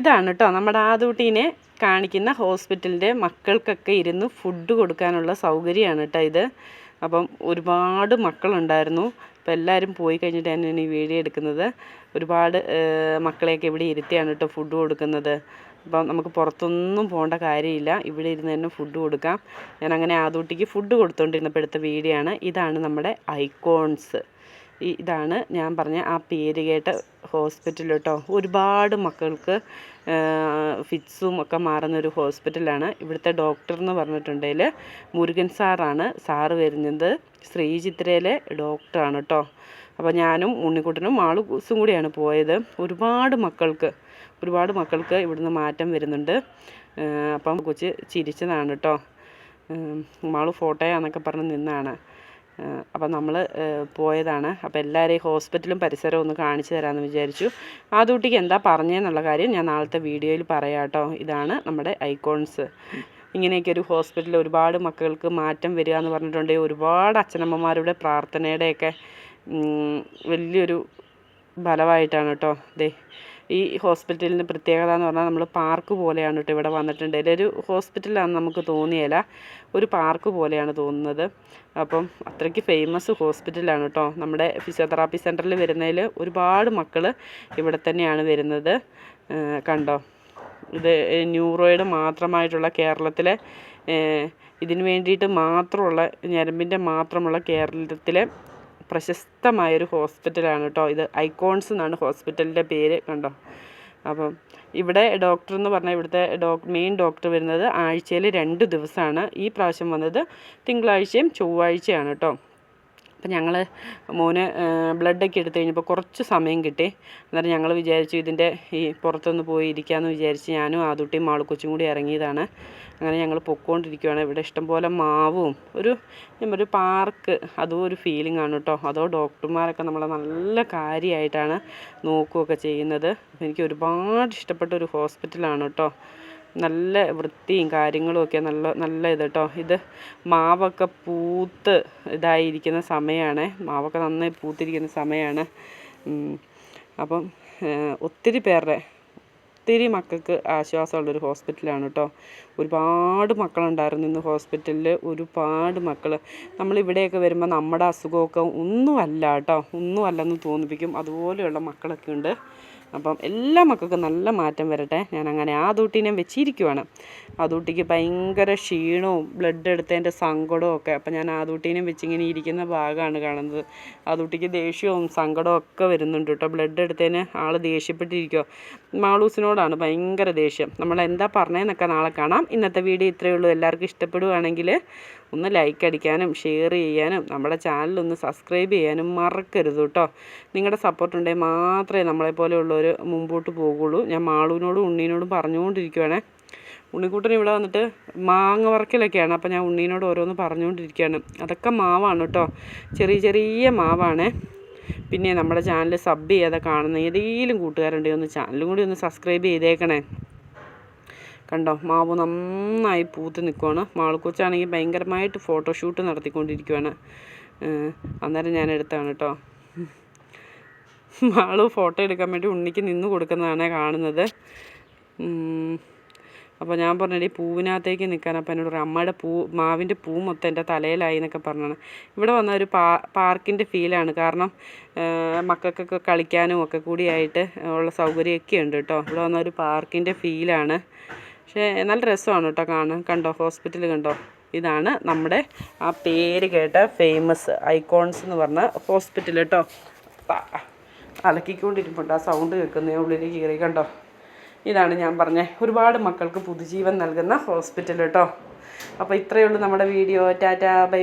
ഇതാണ് കേട്ടോ നമ്മുടെ ആദൂട്ടീനെ കാണിക്കുന്ന ഹോസ്പിറ്റലിന്റെ മക്കൾക്കൊക്കെ ഇരുന്ന് ഫുഡ് കൊടുക്കാനുള്ള സൗകര്യമാണ് കേട്ടോ ഇത്. അപ്പം ഒരുപാട് മക്കളുണ്ടായിരുന്നു. അപ്പോൾ എല്ലാവരും പോയി കഴിഞ്ഞിട്ടാണ് ഞാൻ ഈ വീഡിയോ എടുക്കുന്നത്. ഒരുപാട് മക്കളെയൊക്കെ ഇവിടെ ഇരുത്തിയാണ് കേട്ടോ ഫുഡ് കൊടുക്കുന്നത്. അപ്പം നമുക്ക് പുറത്തൊന്നും പോകേണ്ട കാര്യമില്ല. ഇവിടെ ഇരുന്ന് തന്നെ ഫുഡ് കൊടുക്കാം. ഞാൻ അങ്ങനെ ആദൂട്ടിക്ക് ഫുഡ് കൊടുത്തുകൊണ്ടിരുന്നപ്പോൾ എടുത്ത വീഡിയോ ആണ് ഇതാണ് നമ്മുടെ ഐക്കോൺസ്. ഇതാണ് ഞാൻ പറഞ്ഞ ആ പേര് കേട്ട ഹോസ്പിറ്റൽ കേട്ടോ ഒരുപാട് മക്കൾക്ക് ഫിറ്റ്സും ഒക്കെ മാറുന്ന ഒരു ഹോസ്പിറ്റലാണ്. ഇവിടുത്തെ ഡോക്ടർ എന്ന് പറഞ്ഞിട്ടുണ്ടെങ്കിൽ മുരുകൻ സാറാണ്. സാറ് വരുന്നത് ശ്രീചിത്രയിലെ ഡോക്ടറാണ് കേട്ടോ അപ്പോൾ ഞാനും ഉണ്ണിക്കുട്ടനും കൂസും കൂടിയാണ് പോയത്. ഒരുപാട് മക്കൾക്ക് ഒരുപാട് മക്കൾക്ക് ഇവിടുന്ന് മാറ്റം വരുന്നുണ്ട്. അപ്പം കൊച്ച് ചിരിച്ചതാണ് കേട്ടോ മാൾ ഫോട്ടോയാന്നൊക്കെ പറഞ്ഞ് നിന്നാണ്. അപ്പം നമ്മൾ പോയതാണ്. അപ്പോൾ എല്ലാവരെയും ഹോസ്പിറ്റലും പരിസരവും ഒന്ന് കാണിച്ചു തരാമെന്ന് വിചാരിച്ചു. ആ കുട്ടിക്ക് എന്താ പറഞ്ഞതെന്നുള്ള കാര്യം ഞാൻ നാളത്തെ വീഡിയോയിൽ പറയാം കേട്ടോ ഇതാണ് നമ്മുടെ ഐക്കോൺസ്. ഇങ്ങനെയൊക്കെ ഒരു ഹോസ്പിറ്റലിൽ ഒരുപാട് മക്കൾക്ക് മാറ്റം വരിക എന്ന് പറഞ്ഞിട്ടുണ്ടെങ്കിൽ ഒരുപാട് അച്ഛനമ്മമാരുടെ പ്രാർത്ഥനയുടെയൊക്കെ വലിയൊരു ഫലമായിട്ടാണ് കേട്ടോ. ദേ ഈ ഹോസ്പിറ്റലിന് പ്രത്യേകത എന്ന് പറഞ്ഞാൽ നമ്മൾ പാർക്ക് പോലെയാണ് കേട്ടോ ഇവിടെ വന്നിട്ടുണ്ടെങ്കിൽ ഒരു ഹോസ്പിറ്റലാണ് നമുക്ക് തോന്നിയല്ല ഒരു പാർക്ക് പോലെയാണ് തോന്നുന്നത്. അപ്പം അത്രയ്ക്ക് ഫേമസ് ഹോസ്പിറ്റലാണ് കേട്ടോ. നമ്മുടെ ഫിസിയോതെറാപ്പി സെന്ററിൽ വരുന്നതിൽ ഒരുപാട് മക്കൾ ഇവിടെ തന്നെയാണ് വരുന്നത്. കണ്ടോ? ഇത് ന്യൂറോയിഡ് മാത്രമായിട്ടുള്ള കേരളത്തിലെ ഇതിന് വേണ്ടിയിട്ട് മാത്രമുള്ള ഞരമ്പിന്റെ മാത്രമുള്ള കേരളത്തിലെ പ്രശസ്തമായൊരു ഹോസ്പിറ്റലാണ് കേട്ടോ ഇത്. ഐക്കോൺസ് എന്നാണ് ഹോസ്പിറ്റലിന്റെ പേര് കണ്ടോ? അപ്പം ഇവിടെ ഡോക്ടർ എന്ന് പറഞ്ഞാൽ ഇവിടുത്തെ ഡോക് മെയിൻ ഡോക്ടർ വരുന്നത് ആഴ്ചയിൽ രണ്ട് ദിവസമാണ് ഈ പ്രാവശ്യം വന്നത്. തിങ്കളാഴ്ചയും ചൊവ്വാഴ്ചയാണ് കേട്ടോ. അപ്പം ഞങ്ങൾ മോന് ബ്ലഡൊക്കെ എടുത്തു കഴിഞ്ഞപ്പോൾ കുറച്ച് സമയം കിട്ടി. അന്നേരം ഞങ്ങൾ വിചാരിച്ചു ഇതിന്റെ ഈ പുറത്തൊന്ന് പോയി ഇരിക്കാമെന്ന് വിചാരിച്ച് ഞാനും ആദുട്ടിയും മാളുക്കൊച്ചും കൂടി ഇറങ്ങിയതാണ്. അങ്ങനെ ഞങ്ങൾ പൊക്കോണ്ടിരിക്കുകയാണ് ഇവിടെ ഇഷ്ടംപോലെ മാവും ഒരു ഒരു പാർക്ക് അതും ഒരു ഫീലിംഗ് ആണ് കേട്ടോ. അതോ ഡോക്ടർമാരൊക്കെ നമ്മളെ നല്ല കാര്യമായിട്ടാണ് നോക്കുകയൊക്കെ ചെയ്യുന്നത്. എനിക്ക് ഒരുപാട് ഇഷ്ടപ്പെട്ട ഒരു ഹോസ്പിറ്റലാണ് കേട്ടോ. നല്ല വൃത്തിയും കാര്യങ്ങളും ഒക്കെ നല്ല നല്ല ഇത് കേട്ടോ ഇത് മാവൊക്കെ പൂത്ത് ഇതായിരിക്കുന്ന സമയമാണ് മാവൊക്കെ നന്നായി പൂത്തിരിക്കുന്ന സമയമാണ്. അപ്പം ഒത്തിരി പേരുടെ ഒത്തിരി മക്കൾക്ക് ആശ്വാസമുള്ളൊരു ഹോസ്പിറ്റലാണ് കേട്ടോ. ഒരുപാട് മക്കളുണ്ടായിരുന്നു ഇന്ന് ഹോസ്പിറ്റലിൽ. ഒരുപാട് മക്കൾ നമ്മളിവിടെയൊക്കെ വരുമ്പോൾ നമ്മുടെ അസുഖമൊക്കെ ഒന്നുമല്ല കേട്ടോ. ഒന്നുമല്ലെന്ന് തോന്നിപ്പിക്കും. അതുപോലെയുള്ള മക്കളൊക്കെ ഉണ്ട്. അപ്പം എല്ലാ മക്കൾക്കും നല്ല മാറ്റം വരട്ടെ. ഞാൻ അങ്ങനെ ആ ദൂട്ടിനെ വെച്ചിരിക്കുവാണ്. ആ ദൂട്ടിക്ക് ഭയങ്കര ക്ഷീണവും ബ്ലഡ് എടുത്തതിന്റെ സങ്കടവും ഒക്കെ. അപ്പം ഞാൻ ആ ദൂട്ടീനെ വെച്ചിങ്ങനെ ഇരിക്കുന്ന ഭാഗമാണ് കാണുന്നത്. ആ ദൂട്ടിക്ക് ദേഷ്യവും സങ്കടവും ഒക്കെ വരുന്നുണ്ട് കേട്ടോ. ബ്ലഡ് എടുത്തതിന് ആൾ ദേഷ്യപ്പെട്ടിരിക്കുമോ മാളൂസിനോടാണ് ഭയങ്കര ദേഷ്യം. നമ്മൾ എന്താ പറഞ്ഞതെന്നൊക്കെ നാളെ കാണാം. ഇന്നത്തെ വീഡിയോ ഇത്രയേ ഉള്ളൂ. എല്ലാവർക്കും ഇഷ്ടപ്പെടുവാണെങ്കിൽ ഒന്ന് ലൈക്ക് അടിക്കാനും ഷെയർ ചെയ്യാനും നമ്മുടെ ചാനലൊന്ന് സബ്സ്ക്രൈബ് ചെയ്യാനും മറക്കരുത് കേട്ടോ നിങ്ങളുടെ സപ്പോർട്ട് ഉണ്ടെങ്കിൽ മാത്രമേ നമ്മളെ പോലെയുള്ളവർ മുമ്പോട്ട് പോകുള്ളൂ ഞാൻ മാളൂനോടും ഉണ്ണീനോടും പറഞ്ഞുകൊണ്ടിരിക്കുവാണേ. ഉണ്ണിക്കുട്ടൻ ഇവിടെ വന്നിട്ട് മാങ്ങ വറക്കലൊക്കെയാണ്. അപ്പോൾ ഞാൻ ഉണ്ണീനോട് ഓരോന്ന് പറഞ്ഞുകൊണ്ടിരിക്കുകയാണ്. അതൊക്കെ മാവാണ് കേട്ടോ ചെറിയ ചെറിയ മാവാണ്. പിന്നെ നമ്മുടെ ചാനൽ സബ് ചെയ്യാതെ കാണുന്ന ഏതെങ്കിലും കൂട്ടുകാരുണ്ടെങ്കിൽ ഒന്ന് ചാനലും കൂടി ഒന്ന് സബ്സ്ക്രൈബ് ചെയ്തേക്കണേ. കണ്ടോ? മാവ് നന്നായി പൂത്ത് നിൽക്കുവാണ് മാളക്കൊച്ചാണെങ്കിൽ ഭയങ്കരമായിട്ട് ഫോട്ടോഷൂട്ട് നടത്തിക്കൊണ്ടിരിക്കുവാണ്. അന്നേരം ഞാൻ എടുത്താണ് കേട്ടോ. മാൾ ഫോട്ടോ എടുക്കാൻ വേണ്ടി ഉണ്ണിക്ക് നിന്ന് കൊടുക്കുന്നതാണ് കാണുന്നത്. അപ്പോൾ ഞാൻ പറഞ്ഞിട്ട് ഈ പൂവിനകത്തേക്ക് നിൽക്കാൻ അപ്പോൾ എന്നോട് പറയും അമ്മയുടെ പൂ മാവിന്റെ പൂ മൊത്തം എന്റെ തലയിലായി എന്നൊക്കെ പറഞ്ഞാണ്. ഇവിടെ വന്ന ഒരു പാ പാർക്കിന്റെ ഫീലാണ് കാരണം മക്കൾക്കൊക്കെ കളിക്കാനും ഒക്കെ കൂടിയായിട്ട് ഉള്ള സൗകര്യമൊക്കെ ഉണ്ട് കേട്ടോ. ഇവിടെ വന്ന ഒരു പാർക്കിന്റെ ഫീലാണ് പക്ഷേ നല്ല രസമാണ് കേട്ടോ കാണാൻ. കണ്ടോ ഹോസ്പിറ്റൽ കണ്ടോ? ഇതാണ് നമ്മുടെ ആ പേര് കേട്ട ഫേമസ് ഐക്കോൺസ് എന്ന് പറഞ്ഞ ഹോസ്പിറ്റൽ കേട്ടോ. അലക്കിക്കൊണ്ടിരിക്കുമ്പോൾ ആ സൗണ്ട് കേൾക്കുന്നേ ഉള്ളിലേക്ക് കയറി. കണ്ടോ? ഇതാണ് ഞാൻ പറഞ്ഞ. ഒരുപാട് മക്കൾക്ക് പുതുജീവൻ നൽകുന്ന ഹോസ്പിറ്റൽ കേട്ടോ. അപ്പോൾ ഇത്രയേ ഉള്ളൂ നമ്മുടെ വീഡിയോ. Tata bye.